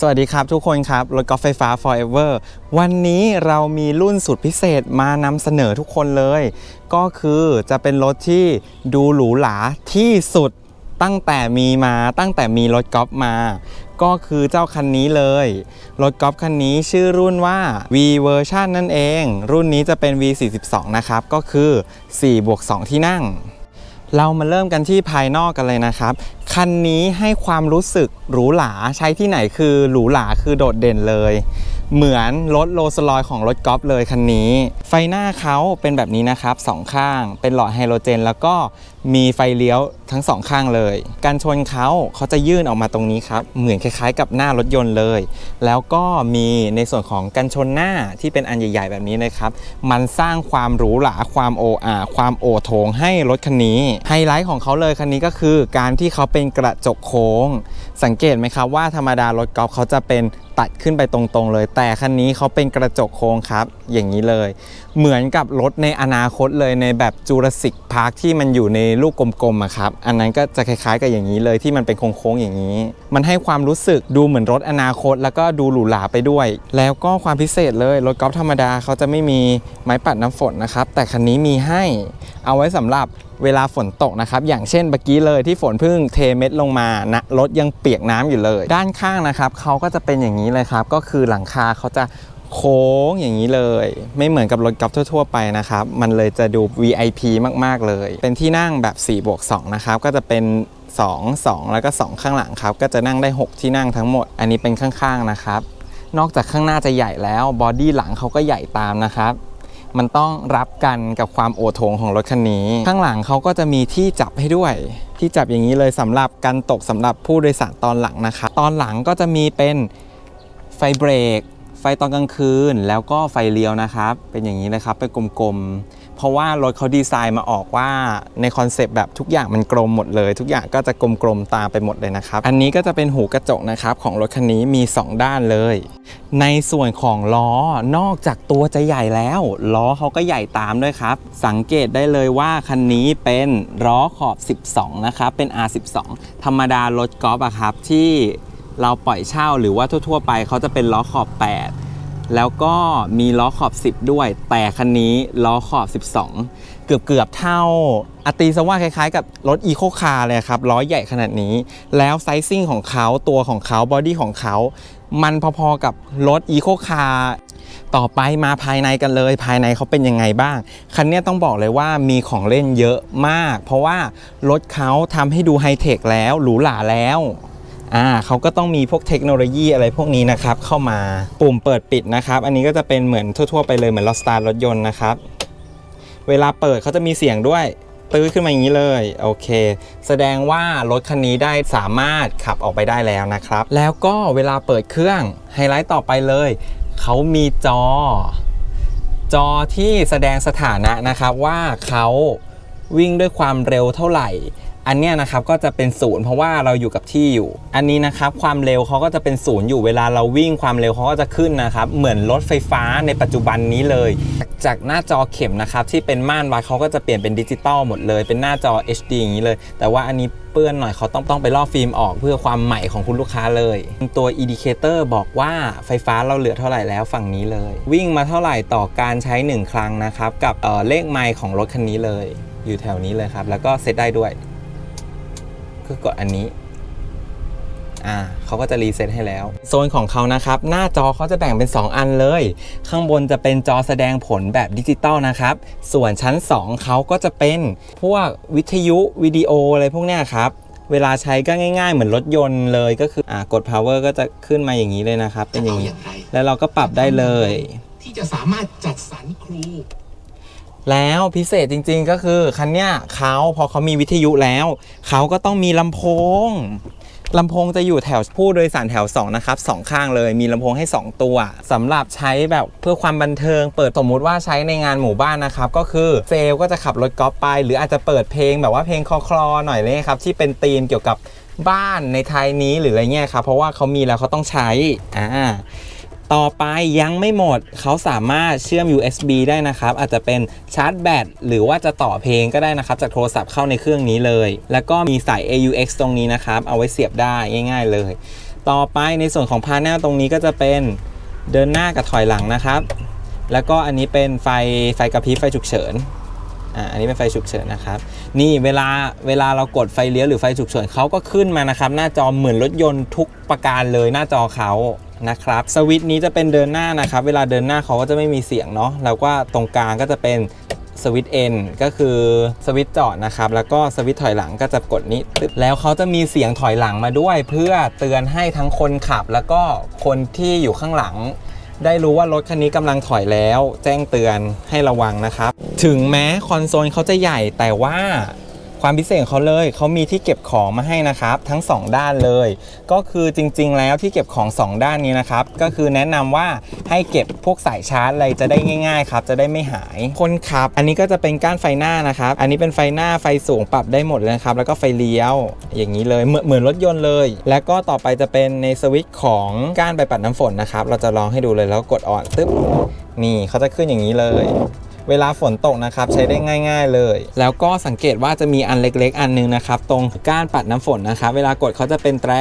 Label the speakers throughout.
Speaker 1: สวัสดีครับทุกคนครับ รถกอล์ฟไฟฟ้า forever วันนี้เรามีรุ่นสุดพิเศษมานำเสนอทุกคนเลย ก็คือจะเป็นรถที่ดูหรูหราที่สุดตั้งแต่มีมาตั้งแต่มีรถกอล์ฟมา ก็คือเจ้าคันนี้เลย รถกอล์ฟคันนี้ชื่อรุ่นว่า V version นั่นเอง รุ่นนี้จะเป็น V42 นะครับ ก็คือ4บวก2ที่นั่ง เรามาเริ่มกันที่ภายนอกกันเลยนะครับ คันนี้ให้ความรู้สึกหรูหราใช้ที่ไหนคือหรูหราคือโดดเด่นเลย เหมือนรถโรลส์รอยของรถกอล์ฟเลยคันนี้ ไฟหน้าเขาเป็นแบบนี้นะครับสองข้าง เป็นหลอดไฮโดรเจน แล้วก็มีไฟเลี้ยวทั้งสองข้างเลย การชนเขาเขาจะยื่นออกมาตรงนี้ครับ เหมือนคล้ายๆ กับหน้ารถยนต์เลย แล้วก็มีในส่วนของกันชนหน้าที่เป็นอันใหญ่ ๆ แบบนี้นะครับ มันสร้างความหรูหราความโออาความโอโถงให้รถคันนี้ไฮไลท์ของเขาเลยคันนี้ก็คือการที่เขาเป็นกระจกโค้ง สังเกตไหมครับว่าธรรมดารถกอล์ฟเขาจะเป็น ตัดขึ้นไปตรงๆเลย แต่คันนี้เขาเป็นกระจกโค้งครับ อย่างนี้เลย เหมือนกับรถในอนาคตเลยในแบบจูราสสิกพาร์คที่มันอยู่ในลูกกลมๆอะครับ อันนั้นก็จะคล้ายๆกับอย่างนี้เลยที่มันเป็นโค้งๆอย่างนี้ มันให้ความรู้สึกดูเหมือนรถอนาคต แล้วก็ดูหรูหราไปด้วย แล้วก็ความพิเศษเลยรถกอล์ฟธรรมดาเขาจะไม่มีไม้ปัดน้ำฝนนะครับแต่คันนี้มีให้ เอาไว้สำหรับ เวลาฝนตกนะครับ อย่างเช่นเมื่อกี้เลยที่ฝนเพิ่งเทเม็ดลงมานะรถยังเปียกน้ำอยู่เลย ด้านข้างนะครับเขาก็จะเป็นอย่างนี้เลยครับ ก็คือหลังคาเขาจะโค้งอย่างนี้เลย ไม่เหมือนกับรถกอล์ฟทั่ว ๆ ไปนะครับ มันเลยจะดู VIP มากๆเลย เป็นที่นั่งแบบ4บวก2นะครับก็จะเป็น 2 2 แล้วก็ 2 ข้างหลังครับ ก็จะนั่งได้ 6 ที่นั่งทั้งหมด อันนี้เป็นข้างๆนะครับ นอกจากข้างหน้าจะใหญ่แล้วบอดี้หลังเขาก็ใหญ่ตามนะครับ มันต้องรับกันกับความโอทงของรถคันนี้ ข้างหลังเขาก็จะมีที่จับให้ด้วย ที่จับอย่างนี้เลยสำหรับกันตกสำหรับผู้โดยสารตอนหลังนะคะตอนหลังก็จะมีเป็นไฟเบรกไฟตอนกลางคืน แล้วก็ไฟเลี้ยวนะครับ เป็นอย่างนี้เลยครับเป็นกลมๆ เพราะว่ารถเขาดีไซน์มาออกว่าในคอนเซปต์แบบทุกอย่างมันกลมหมดเลย ทุกอย่างก็จะกลมๆตามไปหมดเลยนะครับ อันนี้ก็จะเป็นหูกระจกนะครับของรถคันนี้มี 2 ด้านเลย ในส่วนของล้อนอกจากตัวจะใหญ่แล้ว ล้อเขาก็ใหญ่ตามด้วยครับ สังเกตได้เลยว่าคันนี้เป็นล้อขอบ 12 นะครับ เป็น R12 ธรรมดารถกอล์ฟอะครับที่เราปล่อยเช่าหรือว่าทั่ว ๆ ไปเขาจะเป็นล้อขอบ 8 แล้วก็มีล้อขอบ 10 ด้วย แต่คันนี้ล้อขอบ 12 เกือบเกือบๆเท่าอตีซะว่าคล้ายๆ กับรถอีโคคาร์เลยครับล้อใหญ่ขนาดนี้ แล้วไซซิ่งของเขาตัวของเขาบอดี้ของเขา มันพอๆกับรถอีโคคาร์ต่อไปมาภายในกันเลย ภายในเขาเป็นยังไงบ้าง คันนี้ต้องบอกเลยว่ามีของเล่นเยอะมาก เพราะว่ารถเขาทำให้ดูไฮเทคแล้วหรูหราแล้ว อ่าเขาก็ต้องมีพวกเทคโนโลยีอะไรพวกนี้นะครับเข้ามาปุ่มเปิดปิดนะครับ อันนี้ก็จะเป็นเหมือนทั่วๆไปเลยเหมือนเราสตาร์ทรถยนต์นะครับ เวลาเปิดเขาจะมีเสียงด้วยตื้อขึ้นมาอย่างนี้เลยโอเค แสดงว่ารถคันนี้ได้สามารถขับออกไปได้แล้วนะครับ แล้วก็เวลาเปิดเครื่องไฮไลท์ต่อไปเลยเขามีจอ จอที่แสดงสถานะนะครับว่าเขาวิ่งด้วยความเร็วเท่าไหร่ อันเนี้ยนะครับก็จะเป็นศูนย์เพราะว่าเราอยู่กับที่อยู่ อันนี้นะครับความเร็วเขาก็จะเป็นศูนย์อยู่เวลาเราวิ่งความเร็วเขาก็จะขึ้นนะครับเหมือนรถไฟฟ้าในปัจจุบันนี้เลย จากหน้าจอเข็มนะครับที่เป็นม่านวัดเขาก็จะเปลี่ยนเป็นดิจิตอลหมดเลย เป็นหน้าจอ HD อย่างนี้เลย แต่ว่าอันนี้เปื้อนหน่อยเขาต้องต้องไปลอกฟิล์มออกเพื่อความใหม่ของคุณลูกค้าเลย ตัวอินดิเคเตอร์บอกว่าไฟฟ้าเราเหลือเท่าไหร่แล้วฝั่งนี้เลย วิ่งมาเท่าไหร่ต่อการใช้ 1 ครั้งนะครับกับเเลขไมล์ของรถคันนี้เลย อยู่แถวนี้เลยครับแล้วก็เซตได้ด้วย คือกดอันนี้อ่าเขาก็จะรีเซ็ตให้แล้ว โซนของเขานะครับ หน้าจอเขาจะแบ่งเป็น 2 อันเลย ข้างบนจะเป็นจอแสดงผลแบบดิจิตอลนะครับ ส่วนชั้น 2เขาก็จะเป็นพวกวิทยุวิดีโออะไรพวกเนี้ยครับ เวลาใช้ก็ง่ายๆ เหมือนรถยนต์เลยก็คืออ่ากด power ก็จะขึ้นมาอย่างนี้เลยนะครับ เป็นอย่างนี้ แล้วเราก็ปรับได้เลย
Speaker 2: ที่จะสามารถจัดสรรครู
Speaker 1: แล้วพิเศษจริงๆก็คือคันเนี้ยเขาพอเขามีวิทยุแล้วเขาก็ต้องมีลำโพงลำโพงจะอยู่แถวผู้โดยสารแถว 2 นะครับสองข้างเลยมีลำโพงให้ 2 ตัวสำหรับใช้แบบเพื่อความบันเทิง เปิดสมมุติว่าใช้ในงานหมู่บ้านนะครับ ก็คือเซลลก็จะขับรถกอล์ฟไป หรืออาจจะเปิดเพลงแบบว่าเพลงคลอๆหน่อยเลยครับ ที่เป็นธีมเกี่ยวกับบ้านในไทยนี้หรืออะไรเงี้ยครับ เพราะว่าเขามีแล้วเขาต้องใช้อ่า ต่อไปยังไม่หมดเขาสามารถเชื่อม USB ได้นะครับ อาจจะเป็นชาร์จแบตหรือว่าจะต่อเพลงก็ได้นะครับ จากโทรศัพท์เข้าในเครื่องนี้เลย แล้วก็มีสาย AUX ตรงนี้นะครับ เอาไว้เสียบได้ง่าย ๆ เลย ต่อไปในส่วนของพา n e l ตรงนี้ก็จะเป็นเดินหน้ากับถอยหลังนะครับ แล้วก็อันนี้เป็นไฟไฟกระพริบไฟฉุกเฉินอ่าอันนี้เป็นไฟฉุกเฉินนะครับ นี่เวลาเวลาเรากดไฟเลี้ยวหรือไฟฉุกเฉินเขาก็ขึ้นมานะครับ หน้าจอเหมือนรถยนต์ทุกประการเลยหน้าจอเขา นะครับสวิตช์นี้จะเป็นเดินหน้านะครับ เวลาเดินหน้าเขาก็จะไม่มีเสียงเนาะแล้วก็ตรงกลางก็จะเป็นสวิตช์ N ก็คือสวิตช์จอดนะครับ แล้วก็สวิตช์ถอยหลังก็จะกดนี้ตึ๊บแล้วเขาจะมีเสียงถอยหลังมาด้วย เพื่อเตือนให้ทั้งคนขับ แล้วก็คนที่อยู่ข้างหลัง ได้รู้ว่ารถคันนี้กำลังถอยแล้ว แจ้งเตือนให้ระวังนะครับ ถึงแม้คอนโซลเขาจะใหญ่แต่ว่า ความพิเศษเขาเลยเขามีที่เก็บของมาให้นะครับ ทั้ง 2 ด้านเลย ก็คือจริง ๆ แล้วที่เก็บของ 2 ด้านนี้นะครับ ก็คือแนะนำว่าให้เก็บพวกสายชาร์จอะไรจะได้ง่าย ๆ ครับ จะได้ไม่หายคนขับ อันนี้ก็จะเป็นก้านไฟหน้านะครับ อันนี้เป็นไฟหน้าไฟสูงปรับได้หมดเลยนะครับ แล้วก็ไฟเลี้ยวอย่างนี้เลยเหมือนเหมือนรถยนต์เลย แล้วก็ต่อไปจะเป็นในสวิตช์ของก้านใบปัดน้ำฝนนะครับ เราจะลองให้ดูเลยแล้วกดออนตึ๊บนี่เขาจะขึ้นอย่างนี้เลย เวลาฝนตกนะครับใช้ได้ง่าย ๆเลย แล้วก็สังเกตว่าจะมีอันเล็ก ๆ อันนึงนะครับ ตรงก้านปัดน้ำฝนนะครับ เวลากดเขาจะเป็นแตร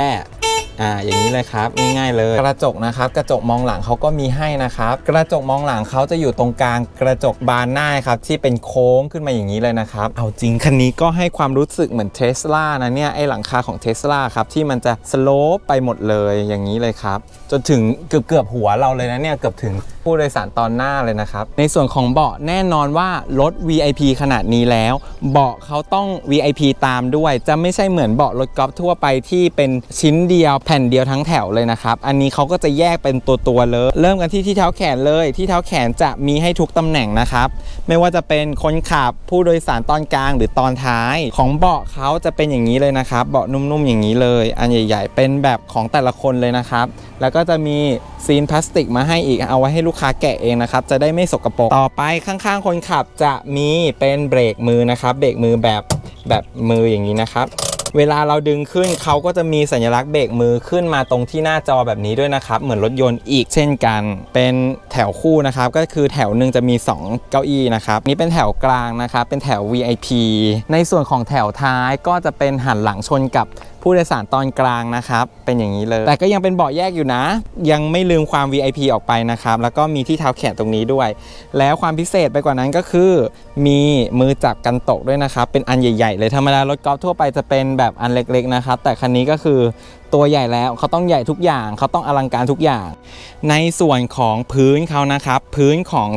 Speaker 1: อ่าอย่างนี้เลยครับง่ายๆเลย กระจกนะครับกระจกมองหลังเขาก็มีให้นะครับ กระจกมองหลังเขาจะอยู่ตรงกลางกระจกบานหน้าครับที่เป็นโค้งขึ้นมาอย่างนี้เลยนะครับเอาจริงคันนี้ก็ให้ความรู้สึกเหมือนเทสลานะเนี่ยไอหลังคาของเทสลาครับที่มันจะสโลปไปหมดเลยอย่างนี้เลยครับจนถึงเกือบเกือบหัวเราเลยนะเนี่ยเกือบถึงผู้โดยสารตอนหน้าเลยนะครับในส่วนของเบาะแน่นอนว่ารถ VIP ขนาดนี้แล้ว เบาะเขาต้อง VIP ตามด้วย จะไม่ใช่เหมือนเบาะรถกอล์ฟทั่วไปที่เป็นชิ้นเดียวแผ่นเดียวทั้งแถวเลยนะครับ อันนี้เขาก็จะแยกเป็นตัวตัวๆเลย เริ่มกันที่ที่เท้าแขนเลย ที่เท้าแขนจะมีให้ทุกตำแหน่งนะครับ ไม่ว่าจะเป็นคนขับผู้โดยสารตอนกลางหรือตอนท้ายของเบาะเขาจะเป็นอย่างนี้เลยนะครับ เบาะนุ่มๆอย่างนี้เลย อันใหญ่ ๆ เป็นแบบของแต่ละคนเลยนะครับ แล้วก็จะมีซีนพลาสติกมาให้อีกเอาไว้ให้ลูกค้าแกะเองนะครับ จะได้ไม่สกปรกต่อไปข้างๆ คนขับจะมีเป็นเบรกมือนะครับ เบรกมือแบบแบบมืออย่างนี้นะครับ เวลาเราดึงขึ้นเขาก็จะมีสัญลักษณ์เบรกมือขึ้นมาตรงที่หน้าจอแบบนี้ด้วยนะครับ เหมือนรถยนต์อีกเช่นกัน เป็นแถวคู่นะครับ ก็คือแถวหนึ่งจะมี 2 เก้าอี้นะครับ นี่เป็นแถวกลางนะครับ เป็นแถว VIP ในส่วนของแถวท้ายก็จะเป็นหันหลังชนกับ ผู้โดยสารตอนกลางนะครับ เป็นอย่างนี้เลย แต่ก็ยังเป็นเบาะแยกอยู่นะ ยังไม่ลืมความ VIP ออกไปนะครับ แล้วก็มีที่เท้าแขนตรงนี้ด้วย แล้วความพิเศษไปกว่านั้นก็คือ มีมือจับกันตกด้วยนะครับ เป็นอันใหญ่ ๆ เลยธรรมดารถกอล์ฟทั่วไปจะเป็นแบบอันเล็กๆนะครับแต่คันนี้ก็คือตัวใหญ่แล้วเขาต้องใหญ่ทุกอย่างเขาต้องอลังการทุกอย่าง ในส่วนของพื้นเขานะครับ พื้นของ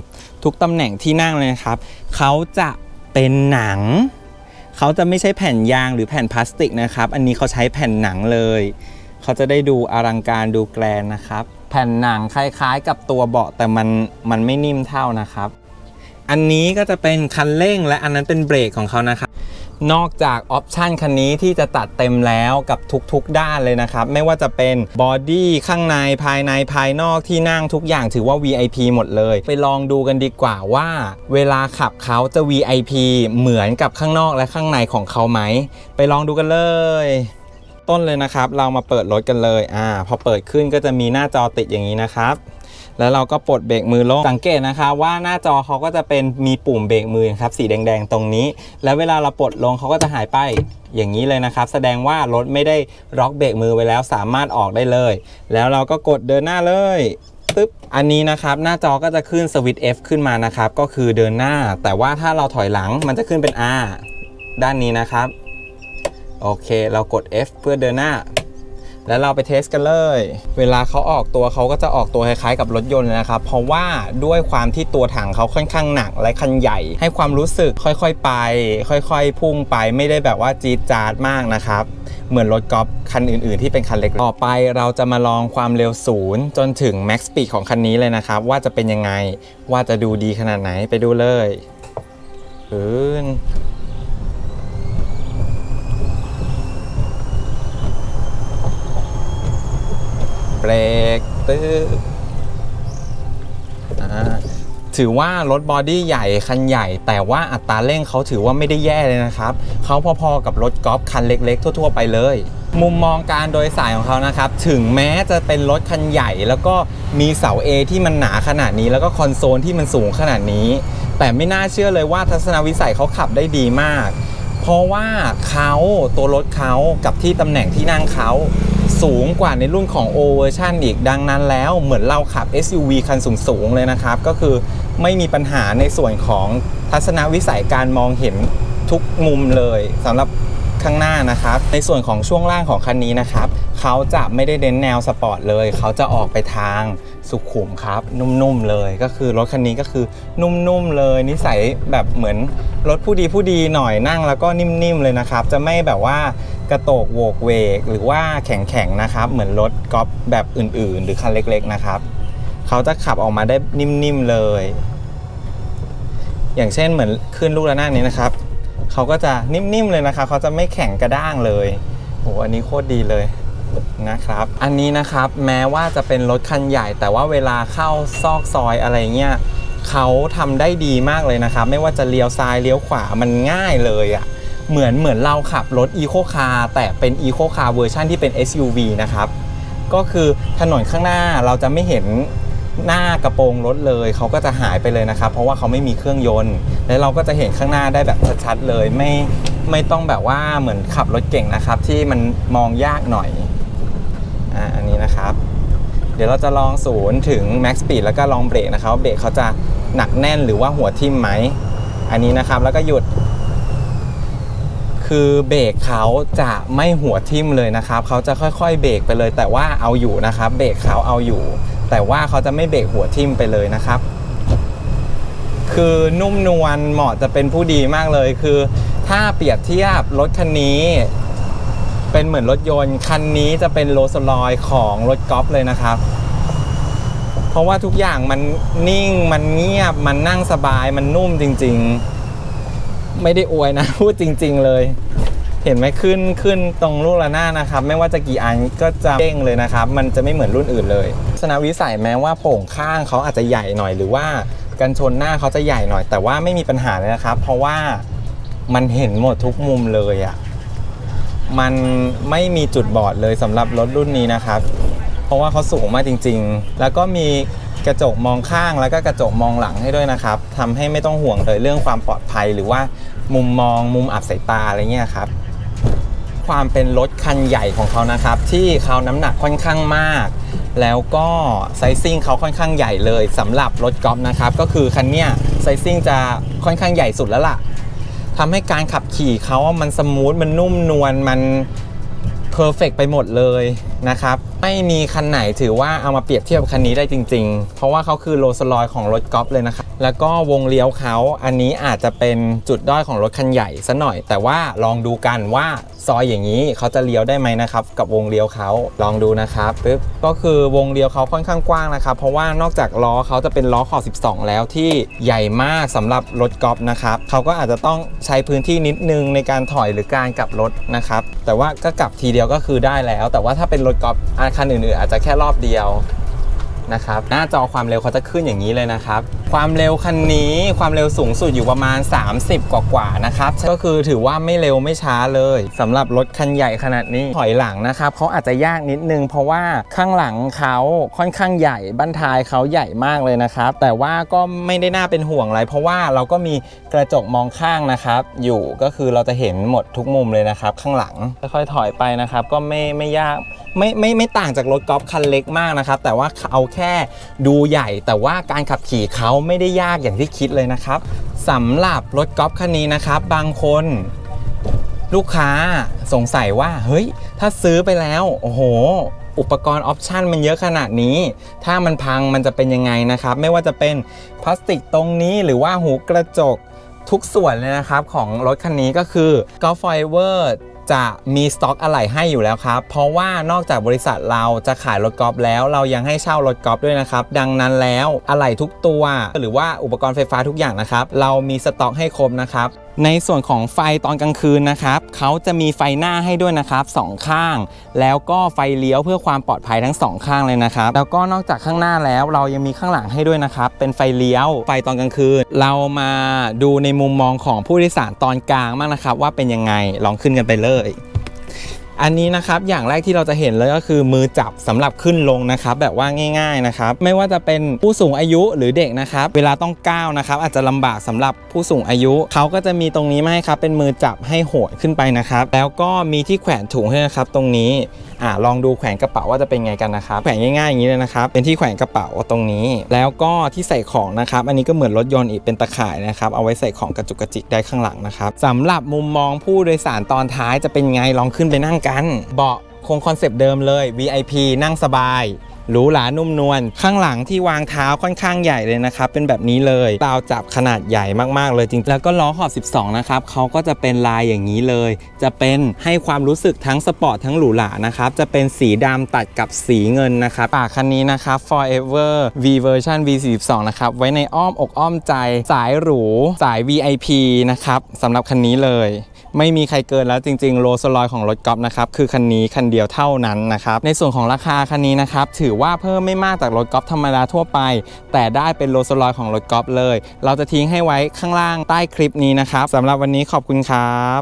Speaker 1: ทุกตำแหน่งที่นั่งเลยนะครับเขาจะเป็นหนัง เขาจะไม่ใช่แผ่นยางหรือแผ่นพลาสติกนะครับ อันนี้เขาใช้แผ่นหนังเลย เขาจะได้ดูอลังการดูแกรนนะครับ แผ่นหนังคล้ายๆ กับตัวเบาะแต่มันมันไม่นิ่มเท่านะครับ อันนี้ก็จะเป็นคันเร่งและอันนั้นเป็นเบรกของเขานะครับ นอกจากออปชันคันนี้ที่จะตัดเต็มแล้วกับทุกๆด้านเลยนะครับ ไม่ว่าจะเป็นบอดี้ข้างในภายในภายนอกที่นั่งทุกอย่างถือว่า VIP หมดเลย ไปลองดูกันดีกว่าว่า เวลาขับเขาจะ VIP เหมือนกับข้างนอกและข้างในของเขาไหม ไปลองดูกันเลยต้นเลยนะครับ เรามาเปิดรถกันเลย อ่า พอเปิดขึ้นก็จะมีหน้าจอติดอย่างนี้นะครับ แล้วเราก็ปลดเบรกมือลงสังเกตนะคะว่าหน้าจอเขาก็จะเป็นมีปุ่มเบรกมือครับสีแดงๆตรงนี้ แล้วเวลาเราปลดลงเขาก็จะหายไปอย่างนี้เลยนะครับ แสดงว่ารถไม่ได้ล็อกเบรกมือไว้แล้วสามารถออกได้เลย แล้วเราก็กดเดินหน้าเลยตึ๊บอันนี้นะครับหน้าจอก็จะขึ้นสวิตช์ F ขึ้นมานะครับก็คือเดินหน้า แต่ว่าถ้าเราถอยหลังมันจะขึ้นเป็น R ด้านนี้นะครับ โอเค เรากด F เพื่อเดินหน้า แล้วเราไปเทสกันเลย เวลาเขาออกตัวเขาก็จะออกตัวคล้ายๆกับรถยนต์เลยนะครับ เพราะว่าด้วยความที่ตัวถังเขาค่อนข้างหนักและคันใหญ่ ให้ความรู้สึกค่อยๆไป ค่อยๆ พุ่งไปไม่ได้แบบว่าจี๊ดจ๊าดมากนะครับ เหมือนรถกอล์ฟคันอื่นๆ ที่เป็นคันเล็กต่อไปเราจะมาลองความเร็วศูนย์จนถึง Max Speed ของคันนี้เลยนะครับ ว่าจะเป็นยังไงว่าจะดูดีขนาดไหนไปดูเลยพื้น เบรกตึ๊บอ่าถือว่ารถบอดี้ใหญ่คันใหญ่ แต่ว่าอัตราเร่งเขาถือว่าไม่ได้แย่เลยนะครับเขาพอๆกับรถกอล์ฟคันเล็ก ๆ ทั่ว ๆ ไปเลย มุมมองการโดยสายของเขานะครับ ถึงแม้จะเป็นรถคันใหญ่ แล้วก็มีเสา A ที่มันหนาขนาดนี้ แล้วก็คอนโซลที่มันสูงขนาดนี้ แต่ไม่น่าเชื่อเลยว่าทัศนวิสัยเขาขับได้ดีมาก เพราะว่าเขาตัวรถเขากับที่ตำแหน่งที่นั่งเขา สูงกว่าในรุ่นของ O version อีกดังนั้นแล้วเหมือนเราขับ SUV คันสูงๆเลยนะครับ ก็คือไม่มีปัญหาในส่วนของทัศนวิสัยการมองเห็นทุกมุมเลยสำหรับข้างหน้านะครับ ในส่วนของช่วงล่างของคันนี้นะครับ เขาจะไม่ได้เน้นแนวสปอร์ตเลย เขาจะออกไปทางสุขุมครับ นุ่มๆเลยก็คือรถคันนี้ก็คือนุ่มๆเลย นิสัยแบบเหมือนรถผู้ดีผู้ดีหน่อยนั่งแล้วก็นิ่มๆเลยนะครับ จะไม่แบบว่า กระโตกโวกเวก หรือว่าแข็งๆนะครับ เหมือนรถกอล์ฟแบบอื่นๆ หรือคันเล็กๆนะครับเขาจะขับออกมาได้นิ่มๆเลย อย่างเช่นเหมือนขึ้นลูกระนาดนี้นะครับเขาก็จะนิ่มๆเลยนะครับเขาจะไม่แข็งกระด้างเลยโอ้อันนี้โคตรดีเลยนะครับ อันนี้นะครับแม้ว่าจะเป็นรถคันใหญ่ แต่ว่าเวลาเข้าซอกซอยอะไรเงี้ยเขาทำได้ดีมากเลยนะครับ ไม่ว่าจะเลี้ยวซ้ายเลี้ยวขวามันง่ายเลยอะ่ะ เหมือนเหมือนเราขับรถ Eco Car แต่เป็น Eco Car เวอร์ชันที่เป็น SUV นะครับ ก็คือถนนข้างหน้าเราจะไม่เห็นหน้ากระโปรงรถเลยเขาก็จะหายไปเลยนะครับ เพราะว่าเขาไม่มีเครื่องยนต์ แล้วเราก็จะเห็นข้างหน้าได้แบบชัดๆเลยไม่ไม่ต้องแบบว่าเหมือนขับรถเก่งนะครับ ที่มันมองยากหน่อยอ่าอันนี้นะครับ เดี๋ยวเราจะลองศูนย์ถึง Max Speed แล้วก็ลองเบรกนะครับเบรกเขาจะหนักแน่นหรือว่าหัวทิ่มไหมอันนี้นะครับแล้วก็หยุด คือเบรกเขาจะไม่หัวทิ่มเลยนะครับเขาจะค่อยๆ เบรกไปเลย แต่ว่าเอาอยู่นะครับเบรกเขาเอาอยู่ แต่ว่าเขาจะไม่เบรกหัวทิ่มไปเลยนะครับ คือนุ่มนวลเหมาะจะเป็นผู้ดีมากเลยคือ ถ้าเปรียบเทียบรถคันนี้ เป็นเหมือนรถยนต์คันนี้จะเป็นโรลส์รอยของรถกอล์ฟเลยนะครับเพราะว่าทุกอย่างมันนิ่งมันเงียบมันนั่งสบายมันนุ่มจริง ๆ ไม่ได้อวยนะ พูดจริง ๆ เลย เห็นไหมขึ้นขึ้นตรงลูกระนาดนะครับ ไม่ว่าจะกี่อันก็จะเด้งเลยนะครับ มันจะไม่เหมือนรุ่นอื่นเลยสนาวิสัยแม้ว่าโป่งข้างเขาอาจจะใหญ่หน่อยหรือว่ากันชนหน้าเขาจะใหญ่หน่อย แต่ว่าไม่มีปัญหาเลยนะครับ เพราะว่ามันเห็นหมดทุกมุมเลยอะ่ะมันไม่มีจุดบอดเลยสำหรับรถรุ่นนี้นะครับ เพราะว่าเขาสูงมากจริง ๆ แล้วก็มี กระจกมองข้างแล้วก็กระจกมองหลังให้ด้วยนะครับทำให้ไม่ต้องห่วงเลยเรื่องความปลอดภัย หรือว่ามุมมองมุมอับสายตาอะไรเงี้ยครับความเป็นรถคันใหญ่ของเขานะครับ ที่เขาน้ำหนักค่อนข้างมาก แล้วก็ไซซิ่งเขาค่อนข้างใหญ่เลยสำหรับรถกอล์ฟนะครับ ก็คือคันเนี้ยไซซิ่งจะค่อนข้างใหญ่สุดแล้วล่ะทำให้การขับขี่เขามันสมูทมันนุ่มนวลมันเพอร์เฟกไปหมดเลย นะครับ ไม่มีคันไหนถือว่าเอามาเปรียบเทียบคันนี้ได้จริง ๆ เพราะว่าเขาคือโรลส์รอยของรถกอล์ฟเลยนะครับ แล้วก็วงเลี้ยวเขาอันนี้อาจจะเป็นจุดด้อยของรถคันใหญ่ซะหน่อย แต่ว่าลองดูกันว่าซอยอย่างนี้เขาจะเลี้ยวได้ไหมนะครับ กับวงเลี้ยวเขาลองดูนะครับปึ๊บก็คือวงเลี้ยวเขาค่อนข้างกว้างนะครับ เพราะว่านอกจากล้อเขาจะเป็นล้อขอบ 12 แล้วที่ใหญ่มากสำหรับรถกอล์ฟนะครับเขาก็อาจจะต้องใช้พื้นที่นิดนึงในการถอยหรือการกลับรถนะครับแต่ว่าก็กลับทีเดียวก็คือได้แล้ว แต่ว่าถ้าเป็นรถกอล์ฟคันอื่นๆอาจจะแค่รอบเดียว นะครับ หน้าจอความเร็วเขาจะขึ้นอย่างนี้เลยนะครับ ความเร็วคันนี้ความเร็วสูงสุดอยู่ประมาณ 30 กว่ากว่าๆนะครับ ก็คือถือว่าไม่เร็วไม่ช้าเลยสำหรับรถคันใหญ่ขนาดนี้ถอยหลังนะครับเขาอาจจะยากนิดนึง เพราะว่าข้างหลังเขาค่อนข้างใหญ่บั้นท้ายเขาใหญ่มากเลยนะครับ แต่ว่าก็ไม่ได้น่าเป็นห่วงอะไรเพราะว่าเราก็มีกระจกมองข้างนะครับ อยู่ก็คือเราจะเห็นหมดทุกมุมเลยนะครับ ข้างหลังค่อยๆถอยไปนะครับ ก็ไม่ไม่ยากไม่ไม่ไม่ต่างจากรถกอล์ฟคันเล็กมากนะครับ แต่ว่าเอาแค่ดูใหญ่ แต่ว่าการขับขี่เขาไม่ได้ยากอย่างที่คิดเลยนะครับสำหรับรถกอล์ฟคันนี้นะครับ บางคนลูกค้าสงสัยว่า เฮ้ย ถ้าซื้อไปแล้ว โอ้โห อุปกรณ์ออปชันมันเยอะขนาดนี้ ถ้ามันพังมันจะเป็นยังไงนะครับ ไม่ว่าจะเป็นพลาสติกตรงนี้หรือว่าหูกระจกทุกส่วนเลยนะครับ ของรถคันนี้ก็คือ Golf Fiber จะมีสต็อกอะไหล่ให้อยู่แล้วครับ เพราะว่านอกจากบริษัทเราจะขายรถกอล์ฟแล้วเรายังให้เช่ารถกอล์ฟด้วยนะครับ ดังนั้นแล้วอะไหล่ทุกตัว หรือว่าอุปกรณ์ไฟฟ้าทุกอย่างนะครับ เรามีสต็อกให้ครบนะครับ ในส่วนของไฟตอนกลางคืนนะครับเขาจะมีไฟหน้าให้ด้วยนะครับสองข้าง แล้วก็ไฟเลี้ยวเพื่อความปลอดภัยทั้งสองข้างเลยนะครับแล้วก็นอกจากข้างหน้าแล้วเรายังมีข้างหลังให้ด้วยนะครับเป็นไฟเลี้ยวไฟตอนกลางคืน เรามาดูในมุมมองของผู้โดยสารตอนกลางมากนะครับว่าเป็นยังไงลองขึ้นกันไปเลย อันนี้นะครับอย่างแรกที่เราจะเห็นเลยก็คือมือจับสำหรับขึ้นลงนะครับแบบว่าง่าย ๆนะครับ ไม่ว่าจะเป็นผู้สูงอายุหรือเด็กนะครับเวลาต้องก้าวนะครับ อาจจะลำบากสำหรับผู้สูงอายุเขาก็จะมีตรงนี้มาให้ครับเป็นมือจับให้โหดขึ้นไปนะครับ แล้วก็มีที่แขวนถุงให้นะครับตรงนี้อ่าลองดูแขวนกระเป๋าว่าจะเป็นไงกันนะครับแขวนง่ายๆอย่างนี้เลยนะครับ เป็นที่แขวนกระเป๋าตรงนี้ แล้วก็ที่ใส่ของนะครับ อันนี้ก็เหมือนรถยนต์อีกเป็นตะข่ายนะครับ เอาไว้ใส่ของกระจุกกระจิกได้ข้างหลังนะครับสำหรับมุมมองผู้โดยสารตอนท้ายจะเป็นไงลองขึ้นไปนั่งกันเบาะคงคอนเซปต์เดิมเลย VIP นั่งสบายหรูหรานุ่มนวลข้างหลังที่วางเท้าค่อนข้างใหญ่เลยนะครับ เป็นแบบนี้เลยราวจับขนาดใหญ่มากๆเลยจริงแล้วก็ล้อขอบ 12 นะครับเขาก็จะเป็นลายอย่างนี้เลย จะเป็นให้ความรู้สึกทั้งสปอร์ตทั้งหรูหรานะครับ จะเป็นสีดำตัดกับสีเงินนะครับปากคันนี้นะครับ Forever V Version V42 นะครับ ไว้ในอ้อมอกอ้อมใจ สายหรู สาย VIP นะครับสำหรับคันนี้เลย ไม่มีใครเกินแล้วจริงๆโรสลอยของรถกอล์ฟนะครับคือคันนี้คันเดียวเท่านั้นนะครับในส่วนของราคาคันนี้นะครับถือว่าเพิ่มไม่มากจากรถกอล์ฟธรรมดาทั่วไป แต่ได้เป็นโรสลอยของรถกอล์ฟเลย เราจะทิ้งให้ไว้ข้างล่างใต้คลิปนี้นะครับสำหรับวันนี้ขอบคุณครับ